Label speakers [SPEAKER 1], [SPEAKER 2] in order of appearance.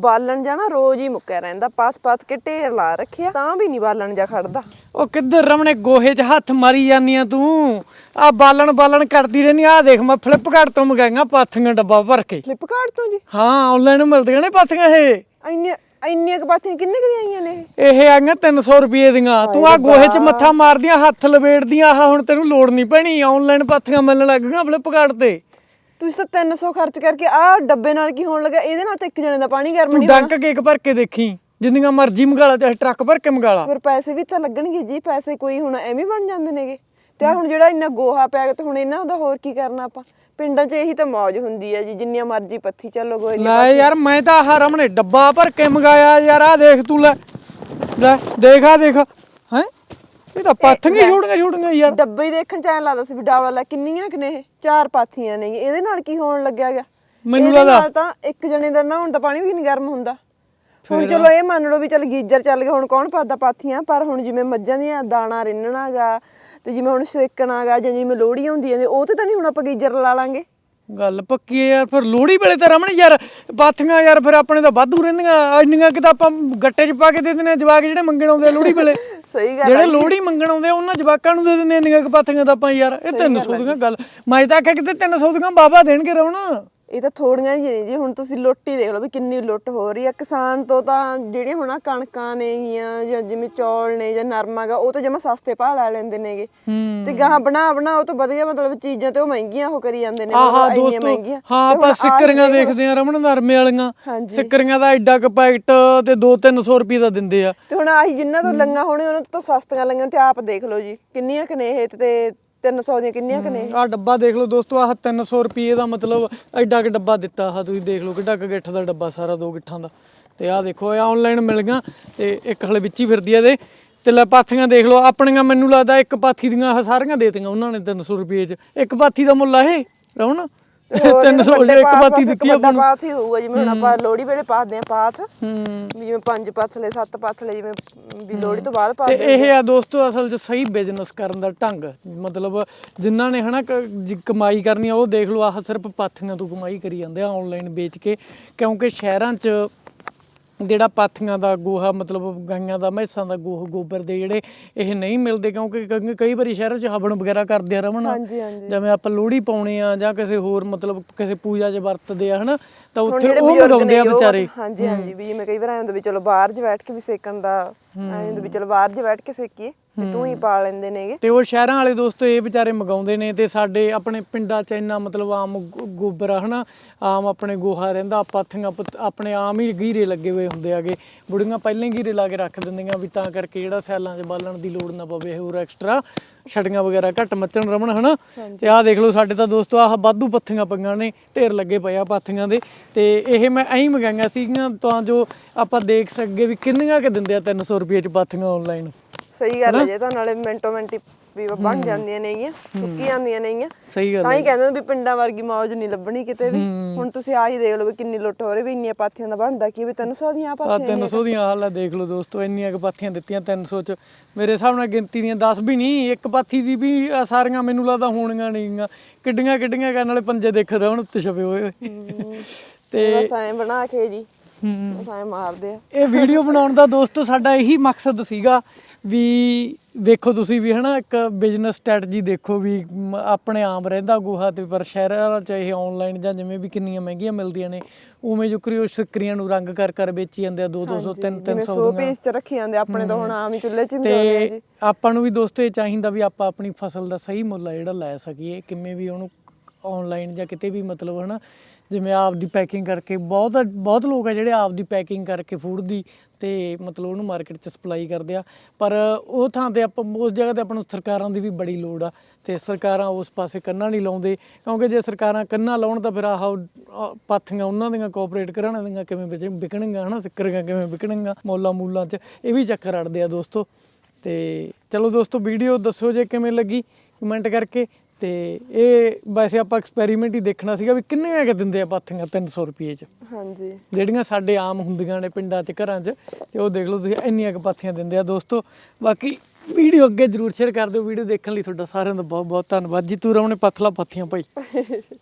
[SPEAKER 1] ਬਾਲਣ ਜਾਣਾ ਰੋਜ਼ ਹੀ ਮੁੱਕਿਆ ਰਹਿੰਦਾ ਪਾਸ ਪਾਸ ਕੇ ਢੇਰ ਲਾ ਰੱਖਿਆ ਤਾਂ ਵੀ ਨਹੀਂ ਬਾਲਣ ਜਾ ਖੜਦਾ।
[SPEAKER 2] ਉਹ ਕਿੱਧਰ ਰਮਣੇ ਗੋਹੇ 'ਚ ਹੱਥ ਮਾਰੀ ਜਾਂਦੀਆਂ ਤੂੰ? ਆ ਬਾਲਣ ਬਾਲਣ ਕਰਦੀ ਰਹਿਨੀ ਆ ਦੇਖ ਮੈਂ ਫਲਿੱਪਕਾਰਟ ਤੋਂ ਮੰਗਾਈਆਂ ਪਾਥੀਆਂ ਡੱਬਾ ਭਰ ਕੇ।
[SPEAKER 1] ਫਲਿੱਪਕਾਰਟ ਤੋਂ ਜੀ?
[SPEAKER 2] ਹਾਂ ਆਨਲਾਈਨ ਮਿਲਦੀਆਂ ਨੇ ਪਾਥੀਆਂ ਇਹ।
[SPEAKER 1] ਇੰਨੇ ਇੰਨੀਆਂ ਕੁ ਬਾਤੀਆਂ ਕਿੰਨੇ ਕੁ ਦੀਆਂ ਆਈਆਂ ਨੇ ਇਹ?
[SPEAKER 2] ਆਈਆਂ 300 ਰੁਪਏ ਦੀਆਂ। ਤੂੰ ਆ ਗੋਹੇ 'ਚ ਮੱਥਾ ਮਾਰਦੀਆਂ ਹੱਥ ਲਵੇੜਦੀਆਂ ਆਹ ਹੁਣ ਤੈਨੂੰ ਲੋੜ ਨਹੀਂ ਪੈਣੀ। ਆਨਲਾਈਨ ਪਾਥੀਆਂ ਮਿਲਣ ਲੱਗ ਗਈਆਂ ਫਲਿੱਪਕਾਰਟ ਤੇ।
[SPEAKER 1] ਤੁਸੀਂ ਤਾਂ 300 ਖਰਚ ਕਰਕੇ ਆਹ ਡੱਬੇ ਨਾਲ ਕੀ ਹੋਣ ਲੱਗਾ? ਇਹਦੇ ਨਾਲ ਤਾਂ ਇੱਕ ਜਣੇ ਦਾ ਪਾਣੀ ਗਰਮ
[SPEAKER 2] ਤੂੰ
[SPEAKER 1] ਨਹੀਂ
[SPEAKER 2] ਡੰਕ ਕੇਕ ਭਰ ਕੇ ਦੇਖੀ ਜਿੰਨੀਆਂ ਮਰਜ਼ੀ ਮੰਗਾਲਾ ਚਾਹੇ ਟਰੱਕ ਭਰ ਕੇ ਮੰਗਾਲਾ
[SPEAKER 1] ਪਰ ਪੈਸੇ ਵੀ ਤਾਂ ਲੱਗਣਗੇ ਜੀ ਪੈਸੇ ਕੋਈ ਹੁਣ ਐਵੇਂ ਬਣ ਜਾਂਦੇ ਨੇਗੇ। ਤੇ ਆਹ ਹੁਣ ਜਿਹੜਾ ਇੰਨਾ ਗੋਹਾ ਪਿਆ ਗਾ ਤੇ ਹੁਣ ਇਹਨਾਂ ਦਾ ਹੋਰ ਕੀ ਕਰਨਾ ਆਪਾਂ? ਪਿੰਡਾਂ 'ਚ ਇਹੀ ਤਾਂ ਮौज ਹੁੰਦੀ ਹੈ ਜੀ ਜਿੰਨੀਆਂ ਮਰਜ਼ੀ ਪੱਥੀ ਚੱਲੋ ਗੋਹੇ ਦੀ
[SPEAKER 2] ਲੈ ਯਾਰ ਮੈਂ ਤਾਂ ਆਹ ਰਮਣੇ ਡੱਬਾ ਭਰ ਕੇ ਮੰਗਾਇਆ ਯਾਰ ਆ ਦੇਖ ਤੂੰ ਲੈ। ਲੈ ਦੇਖ ਆ ਦੇਖ। ਇਹ ਤਾਂ ਪਾਥੀਆਂ ਛੋੜੀਆਂ ਛੋੜੀਆਂ ਯਾਰ।
[SPEAKER 1] ਡੱਬੇ ਹੀ ਦੇਖਣ ਚ ਐਂ ਲੱਗਦਾ ਸੀ ਵੀ ਡਾਵਾ ਲੈ ਕਿੰਨੀਆਂ ਕਿ ਨੇ ਇਹ? ਚਾਰ ਪਾਥੀਆਂ ਨੇ ਇਹਦੇ ਨਾਲ ਕੀ ਹੋਣ ਲੱਗਿਆ ਗਾ
[SPEAKER 2] ਮੈਨੂੰ
[SPEAKER 1] ਇਹਦੇ ਨਾਲ ਤਾਂ ਇੱਕ ਜਣੇ ਦਾ ਨਹਾਉਣ ਦਾ ਪਾਣੀ ਵੀ ਨਹੀਂ ਗਰਮ ਹੁੰਦਾ। ਹੁਣ ਚਲੋ ਇਹ ਮੰਨ ਲਓ ਵੀ ਚਲ ਗੀਜ਼ਰ ਚੱਲ ਗਿਆ ਹੁਣ ਕੌਣ ਪਾਦਾ ਪਾਥੀਆਂ? ਪਰ ਹੁਣ ਜਿਵੇਂ ਮੱਝਾਂ ਦੀਆਂ ਦਾਣਾ ਰਿੰਨਣਾਗਾ ਤੇ ਜਿਵੇਂ ਹੁਣ ਸੇਕਣਾਗਾ ਜਾਂ ਜਿਵੇਂ ਲੋਹੜੀ ਹੁੰਦੀ ਹੈ ਉਹ ਤੇ ਤਾਂ ਨਹੀਂ ਹੁਣ ਆਪਾਂ ਗੀਜ਼ਰ ਲਾ ਲਾਂਗੇ?
[SPEAKER 2] ਗੱਲ ਪੱਕੀ ਹੈ ਯਾਰ ਫਿਰ ਲੋਹੜੀ ਵੇਲੇ ਤਾਂ ਰਮਣ ਯਾਰ ਪਾਥੀਆਂ ਯਾਰ ਫਿਰ ਆਪਣੇ ਤਾਂ ਵਾਧੂ ਰਹਿੰਦੀਆਂ ਇੰਨੀਆਂ ਕਿ ਤਾਂ ਆਪਾਂ ਗੱਟੇ 'ਚ ਪਾ ਕੇ ਦੇ ਦਿੰਦੇ ਆ ਜਵਾਕ ਜਿਹੜੇ ਮੰਗਣ ਆਉਂਦੇ ਆ ਲੋਹੜੀ ਵੇਲੇ।
[SPEAKER 1] ਸਹੀ ਗੱਲ
[SPEAKER 2] ਜਿਹੜੇ ਲੋਹੜੀ ਮੰਗਣ ਆਉਂਦੇ ਆ ਉਹਨਾਂ ਜਵਾਕਾਂ ਨੂੰ ਦੇ ਦਿੰਦੇ ਆ ਇੰਨੀਆਂ ਕੁ ਪਾਥੀਆਂ ਤਾਂ ਆਪਾਂ ਯਾਰ। ਇਹ 300 ਦੀਆਂ ਗੱਲ। ਮੈਂ ਤਾਂ ਆਖਿਆ ਕਿਤੇ 300 ਦੀਆਂ ਬਾਬਾ ਦੇਣਗੇ ਰਮਣ
[SPEAKER 1] ਇਹ ਤਾਂ ਥੋੜੀਆਂ ਹੀ ਨੇ ਜੀ ਹੁਣ ਤੁਸੀਂ ਲੁੱਟ ਹੀ ਦੇਖ ਲਓ ਵੀ ਕਿੰਨੀ ਲੁੱਟ ਹੋ ਰਹੀ ਹੈ ਕਿਸਾਨ ਤੋਂ ਤਾਂ ਜਿਹੜੀਆਂ ਹੁਣ ਆਹ ਕਣਕਾਂ ਨੇਗੀਆਂ ਜਾਂ ਜਿਵੇਂ ਚੌਲ ਨੇ ਜਾਂ ਨਰਮਾ ਗਾ ਉਹ ਤਾਂ ਜਮਾ ਸਸਤੇ ਭਾਅ ਲਾ ਲੈਂਦੇ ਨੇਗੇ।
[SPEAKER 2] ਹੂੰ।
[SPEAKER 1] ਤੇ ਗਾਹਾਂ ਬਣਾ ਬਣਾ ਉਹ ਤੋਂ ਵਧੀਆ ਮਤਲਬ ਚੀਜ਼ਾਂ ਤੇ ਉਹ ਮਹਿੰਗੀਆਂ ਉਹ ਕਰੀ ਜਾਂਦੇ ਨੇ
[SPEAKER 2] ਆਹਾ
[SPEAKER 1] ਮਤਲਬ ਇੰਨੀਆਂ
[SPEAKER 2] ਦੋਸਤੋ
[SPEAKER 1] ਮਹਿੰਗੀਆਂ।
[SPEAKER 2] ਹਾਂ
[SPEAKER 1] ਤੇ ਹੁਣ
[SPEAKER 2] ਆਪਾਂ
[SPEAKER 1] ਆਹ
[SPEAKER 2] ਸਿੱਕਰੀਆਂ
[SPEAKER 1] ਦੇਖ ਲਓ।
[SPEAKER 2] ਦੇਖਦੇ ਆ ਰਮਣ ਨਰਮੇ ਵਾਲੀਆਂ।
[SPEAKER 1] ਹਾਂਜੀ।
[SPEAKER 2] ਸਿੱਕਰੀਆਂ ਦਾ ਐਡਾ ਕੁ ਪੈਕਟ ਤੇ 2-300 ਰੁਪਏ ਦਾ ਦਿੰਦੇ ਆ।
[SPEAKER 1] ਤੇ ਹੁਣ ਆਹੀ ਜਿੰਨਾਂ ਤੋਂ ਲੰਗਾ ਹੋਣੇ ਉਹਨਾਂ ਤੋਂ ਤਾਂ ਸਸਤੀਆਂ ਲੰਗਾਂ ਤੇ ਆਪ ਦੇਖ ਲਓ ਜੀ ਕਿੰਨੀਆਂ ਕਨੇ ਇਹ ਤੇ 300 ਦੀਆਂ ਕਿੰਨੀਆਂ ਕਨੇ
[SPEAKER 2] ਆ ਡੱਬਾ ਦੇਖ ਲਓ ਦੋਸਤੋ, ਆਹ 300 ਰੁਪਏ ਦਾ ਮਤਲਬ ਐਡਾ ਕੁ ਡੱਬਾ ਦਿੱਤਾ ਆਹ ਤੁਸੀਂ ਦੇਖ ਲਓ, ਕਿੱਡਾ ਕੁ ਗਿੱਠ ਦਾ ਡੱਬਾ ਸਾਰਾ ਦੋ ਗਿੱਠਾਂ ਦਾ। ਤੇ ਆਹ ਦੇਖੋ, ਇਹ ਆਨਲਾਈਨ ਮਿਲ ਗਿਆ ਤੇ ਇੱਕ ਹਲੇ ਵਿੱਚ ਹੀ ਫਿਰਦੀ ਆ ਇਹਦੇ। ਤੇ ਲੈ ਪਾਥੀਆਂ ਦੇਖ ਲਓ, ਆਪਣੀਆਂ ਮੈਨੂੰ ਲੱਗਦਾ ਇੱਕ ਪਾਥੀ ਦੀਆਂ ਸਾਰੀਆਂ ਦੇਤੀਆਂ ਉਹਨਾਂ ਨੇ 300 ਰੁਪਏ ਚ। ਇੱਕ ਪਾਥੀ ਦਾ ਮੁੱਲ ਆ ਇਹ ਰਵਣ 300
[SPEAKER 1] ਵੱਡੇ
[SPEAKER 2] ਜੇ ਇੱਕ
[SPEAKER 1] ਪਾਥ
[SPEAKER 2] ਪਾਥੀ
[SPEAKER 1] ਵਾਸਤੇ
[SPEAKER 2] ਦਿੱਤੀ
[SPEAKER 1] ਵੱਡਾ
[SPEAKER 2] ਆਪਾਂ ਨੂੰ।
[SPEAKER 1] ਪਾਥ ਹੀ ਹੋਊਗਾ ਜਿਵੇਂ ਹੁਣ ਆਪਾਂ ਲੋਹੜੀ ਵੇਲੇ ਪਾਦੇ ਆ ਪਾਥ
[SPEAKER 2] ਹੂੰ।
[SPEAKER 1] ਵੀ ਜਿਵੇਂ ਪੰਜ ਪੱਥਲੇ ਸੱਤ ਪੱਥਲੇ ਜਿਵੇਂ ਵੀ ਲੋਹੜੀ ਤੋਂ ਬਾਅਦ
[SPEAKER 2] ਤੇ
[SPEAKER 1] ਪਾਦੇ
[SPEAKER 2] ਇਹ ਆ। ਦੋਸਤੋ ਅਸਲ 'ਚ ਸਹੀ ਬਿਜ਼ਨਸ ਕਰਨ ਦਾ ਢੰਗ। ਮਤਲਬ ਜਿਨ੍ਹਾਂ ਨੇ ਹਨਾ ਕਮਾਈ ਕਰਨੀ ਆ ਉਹ ਦੇਖ ਲਓ ਆਹ ਸਿਰਫ ਪਾਥੀਆਂ ਤੋਂ ਕਮਾਈ ਕਰੀ ਜਾਂਦੇ ਆ ਆਨਲਾਈਨ ਵੇਚ ਕੇ। ਕਿਉਂਕਿ ਸ਼ਹਿਰਾਂ 'ਚ ਜਿਹੜਾ ਪਾਥੀਆਂ ਦਾ ਗੋਹਾ ਮਤਲਬ ਗਾਈਆਂ ਦਾ ਮੈਸਾਂ ਦਾ ਗੋਹ ਗੋਬਰ ਦੇ ਜਿਹੜੇ ਇਹ ਨਹੀਂ ਮਿਲਦੇ ਕਿਉਂਕਿ ਕ- ਕਈ ਵਾਰੀ ਸ਼ਹਿਰਾਂ 'ਚ ਹਵਨ ਵਗੈਰਾ ਕਰਦੇ ਆ ਰਮਨ।
[SPEAKER 1] ਹਾਂਜੀ ਹਾਂਜੀ।
[SPEAKER 2] ਜਿਵੇਂ ਆਪਾਂ ਲੋਹੜੀ ਪਾਉਣੇ ਆ ਜਾਂ ਕਿਸੇ ਹੋਰ ਮਤਲਬ ਕਿਸੇ ਪੂਜਾ 'ਚ ਵਰਤਦੇ ਆ ਹਨਾ ਤਾਂ
[SPEAKER 1] ਹੁਣ
[SPEAKER 2] ਉੱਥੇ
[SPEAKER 1] ਜਿਹੜੇ
[SPEAKER 2] ਉਹ
[SPEAKER 1] ਬਜ਼ੁਰਗ
[SPEAKER 2] ਮਗਾਉਂਦੇ ਆ
[SPEAKER 1] ਜੀ,
[SPEAKER 2] ਵਿਚਾਰੇ।
[SPEAKER 1] ਹਾਂਜੀ ਹਾਂਜੀ ਵੀ ਜਿਵੇਂ ਕਈ ਵਾਰ ਐਂ ਹੁੰਦਾ ਵੀ ਚਲੋ ਬਾਹਰ 'ਚ ਬੈਠ ਕੇ ਵੀ ਸੇਕਣ ਦਾ ਐਂ ਹੁੰਦਾ ਵੀ ਚਲੋ ਬਾਹਰ 'ਚ ਬੈਠ ਕੇ ਸੇਕੀਏ। ਵੀ ਤੂੰ ਹੀ ਪਾ ਲੈਂਦੇ ਨੇਗੇ।
[SPEAKER 2] ਤੇ ਉਹ ਸ਼ਹਿਰਾਂ ਵਾਲੇ ਦੋਸਤੋ ਇਹ ਵਿਚਾਰੇ ਮਗਾਉਂਦੇ ਨੇ ਤੇ ਸਾਡੇ ਆਪਣੇ ਪਿੰਡਾਂ 'ਚ ਇੰਨਾ ਮਤਲਬ ਆਮ ਗੋਬਰ ਆ ਹਨਾ? ਆਮ ਆਪਣੇ ਗੋਹਾ ਰਹਿੰਦਾ ਪਾਥੀਆਂ ਆਪਣੇ ਆਮ ਹੀ ਗੀਰੇ ਲੱਗੇ ਹੋਏ ਹੁੰਦੇ ਆਗੇ। ਬੁੜੀਆਂ ਪਹਿਲਾਂ ਹੀ ਗੀਰੇ ਲਾ ਕੇ ਰੱਖ ਦਿੰਦੀਆਂ ਵੀ ਤਾਂ ਕਰਕੇ ਜਿਹੜਾ ਸੈਲਾਂ 'ਚ ਬਾਲਣ ਦੀ ਲੋੜ ਨਾ ਪਵੇ ਹੋਰ ਐਕਸਟਰਾ ਛੜੀਆਂ ਵਗੈਰਾ ਘੱਟ ਮੱਚਣ ਰਮਣ ਹਨਾ? ਤੇ ਆਹ ਦੇਖ ਲਓ ਸਾਡੇ ਤਾਂ ਦੋਸਤੋ ਆਹ ਵਾਧੂ ਪੱਥੀਆਂ ਪਈਆਂ ਨੇ ਢੇਰ ਲੱਗੇ ਪਏ ਆ ਪਾਥੀਆਂ ਦੇ। ਤੇ ਇਹ ਮੈਂ ਐਂ ਮੰਗਾਈਆਂ ਸੀਗੀਆਂ ਤਾਂ ਜੋ ਆਪਾਂ ਦੇਖ ਸਕੀਏ ਵੀ ਕਿੰਨੀਆਂ ਕਿ ਦਿੰਦੇ ਆ 300 ਰੁਪਏ 'ਚ ਪਾਥੀਆਂ ਆਨਲਾਈਨ
[SPEAKER 1] ਸਹੀ ਗੱਲ ਹੈ ਜੇ ਤਾਂ ਨਾਲੇ ਮਿੰਟੋ ਮਿੰਟੀ ਵੀ ਬਣ ਜਾਂਦੀਆਂ ਨੇਗੀਆਂ ਸੁੱਕੀ ਜਾਂਦੀਆਂ ਨੇਗੀਆਂ।
[SPEAKER 2] ਸਹੀ ਗੱਲ
[SPEAKER 1] ਤਾਂ ਹੀ ਕਹਿੰਦੇ ਨੇ ਵੀ ਪਿੰਡਾਂ ਵਰਗੀ ਮੌਜ ਨਹੀਂ ਲੱਭਣੀ ਕਿਤੇ ਵੀ। ਹੁਣ ਤੁਸੀਂ ਆਹੀ ਦੇਖ ਲਓ ਵੀ ਕਿੰਨੀ ਲੁੱਟ ਹੋ ਰਹੀ ਵੀ ਇੰਨੀਆਂ ਪਾਥੀਆਂ ਦਾ ਬਣਦਾ ਕੀ ਵੀ 300 ਦੀਆਂ
[SPEAKER 2] ਆ
[SPEAKER 1] ਪਾਥੀਆਂ
[SPEAKER 2] 300 ਦੀਆਂ ਹਾਲ ਆ ਦੇਖ ਲਓ ਦੋਸਤੋ ਇੰਨੀਆਂ ਕੁ ਪਾਥੀਆਂ ਦਿੱਤੀਆਂ 300 ਚ। ਮੇਰੇ ਹਿਸਾਬ ਨਾਲ ਗਿਣਤੀ ਦੀਆਂ 10 ਵੀ ਨਹੀਂ ਇੱਕ ਪਾਥੀ ਦੀ ਵੀ ਸਾਰੀਆਂ ਮੈਨੂੰ ਲੱਗਦਾ ਹੋਣੀਆਂ ਨਹੀਂਆਂ ਕਿੱਡੀਆਂ ਕਿੱਡੀਆਂ ਕਰਨ ਵਾਲੇ ਪੰਜੇ ਦੇਖ ਰਹੇ ਹੁਣ ਉੱਤੇ ਛਪੇ ਹੋਏ ਹੋਏ। ਤੇ
[SPEAKER 1] ਬਸ ਐਂ ਬਣਾ ਕੇ ਜੀ। ਐਂ ਮਾਰਦੇ ਆ।
[SPEAKER 2] ਇਹ ਵੀਡੀਓ ਬਣਾਉਣ ਦਾ ਦੋਸਤੋ ਸਾਡਾ ਇਹੀ ਮਕਸਦ ਸੀਗਾ ਵੀ ਵੇਖੋ ਤੁਸੀਂ ਵੀ ਹਨਾ ਇੱਕ ਬਿਜ਼ਨਸ ਸਟ੍ਰੈਟਜੀ ਦੇਖੋ ਵੀ ਆਪਣੇ ਆਮ ਰਹਿੰਦਾ ਗੋਹਾ ਤੇ ਪਰ ਸ਼ਹਿਰਾਂ 'ਚ ਇਹ ਆਨਲਾਈਨ ਜਾਂ ਜਿਵੇਂ ਵੀ ਕਿੰਨੀਆਂ ਮਹਿੰਗੀਆਂ ਮਿਲਦੀਆਂ ਨੇ ਉਵੇਂ ਜੋ ਕਰੀ ਉਹ ਸਿੱਕਰੀਆਂ ਨੂੰ ਰੰਗ ਕਰ ਕਰ ਵੇਚੀ ਜਾਂਦੇ ਆ 2 200 3
[SPEAKER 1] ਜਿਵੇਂ
[SPEAKER 2] 300
[SPEAKER 1] 100
[SPEAKER 2] ਦੀਆਂ।
[SPEAKER 1] ਪੀਸ ਚ ਰੱਖੀ ਜਾਂਦੇ ਆਪਣੇ ਤਾਂ ਹੁਣ ਆਮ ਹੀ ਚੁੱਲ੍ਹੇ ਚ ਹੀ ਮਿਲਦੇ ਆ ਜੀ।
[SPEAKER 2] ਆਪਾਂ ਨੂੰ ਵੀ ਦੋਸਤੋ ਇਹ ਚਾਹੀਦਾ ਵੀ ਆਪਾਂ ਆਪਣੀ ਫਸਲ ਦਾ ਸਹੀ ਮੁੱਲ ਆ ਜਿਹੜਾ ਲੈ ਸਕੀਏ ਕਿਵੇਂ ਵੀ ਉਹਨੂੰ ਆਨਲਾਈਨ ਜਾਂ ਕਿਤੇ ਵੀ ਮਤਲਬ ਹਨਾ, ਜਿਵੇਂ ਆਪ ਦੀ ਪੈਕਿੰਗ ਕਰਕੇ ਬਹੁਤ ਬਹੁਤ ਲੋਕ ਆ ਜਿਹੜੇ ਆਪ ਦੀ ਪੈਕਿੰਗ ਕਰਕੇ ਫੂਡ ਦੀ ਤੇ ਮਤਲਬ ਉਹਨੂੰ ਮਾਰਕੀਟ 'ਚ ਸਪਲਾਈ ਕਰਦੇ ਆ। ਪਰ ਉਹ ਥਾਂ ਤੇ ਆਪਾਂ, ਉਸ ਜਗ੍ਹਾ ਤੇ ਆਪਾਂ ਨੂੰ ਸਰਕਾਰਾਂ ਦੀ ਵੀ ਬੜੀ ਲੋੜ ਆ ਤੇ ਸਰਕਾਰਾਂ ਉਸ ਪਾਸੇ ਕੰਨਾਂ ਨਹੀਂ ਲਾਉਂਦੇ, ਕਿਉਂਕਿ ਜੇ ਸਰਕਾਰਾਂ ਕੰਨਾਂ ਲਾਉਣ ਤਾਂ ਫਿਰ ਆਹ ਪਾਥੀਆਂ ਉਹਨਾਂ ਦੀਆਂ ਕੋਆਪਰੇਟ ਕਰਨ ਦੀਆਂ ਕਿਵੇਂ ਵਿਚ ਵਿਕਣਗੀਆਂ ਹਨਾ ਸਿੱਕਰੀਆਂ ਕਿਵੇਂ ਵਿਕਣਗੀਆਂ ਮੌਲਾ ਮੂਲਾਂ 'ਚ, ਇਹ ਵੀ ਚੱਕਰ ਅੜਦੇ ਆ ਦੋਸਤੋ। ਤੇ ਚਲੋ ਦੋਸਤੋ ਵੀਡੀਓ ਦੱਸੋ ਜੇ ਕਿਵੇਂ ਲੱਗੀ ਕਮੈਂਟ ਕਰਕੇ ਤੇ ਇਹ ਵੈਸੇ ਆਪਾਂ ਐਕਸਪੈਰੀਮੈਂਟ ਹੀ ਦੇਖਣਾ ਸੀਗਾ ਵੀ ਕਿੰਨੀਆਂ ਕਿ ਦਿੰਦੇ ਆ ਪਾਥੀਆਂ 300 ਰੁਪਏ 'ਚ।
[SPEAKER 1] ਹਾਂਜੀ।
[SPEAKER 2] ਜਿਹੜੀਆਂ ਸਾਡੇ ਆਮ ਹੁੰਦੀਆਂ ਨੇ ਪਿੰਡਾਂ 'ਚ ਘਰਾਂ 'ਚ ਤੇ ਉਹ ਦੇਖ ਲਓ ਤੁਸੀਂ ਇੰਨੀਆਂ ਕੁ ਪਾਥੀਆਂ ਦਿੰਦੇ ਆ। ਦੋਸਤੋ ਬਾਕੀ ਵੀਡੀਓ ਅੱਗੇ ਜਰੂਰ ਸ਼ੇਅਰ ਕਰ ਦਿਓ ਵੀਡੀਓ ਦੇਖਣ ਲਈ ਤੁਹਾਡਾ ਸਾਰਿਆਂ ਦਾ ਬਹੁਤ ਬਹੁਤ ਧੰਨਵਾਦ। ਜੀ ਤੂੰ ਰਮਣੇ ਪਥਲਾ ਪਾਥੀਆਂ ਭਾਈ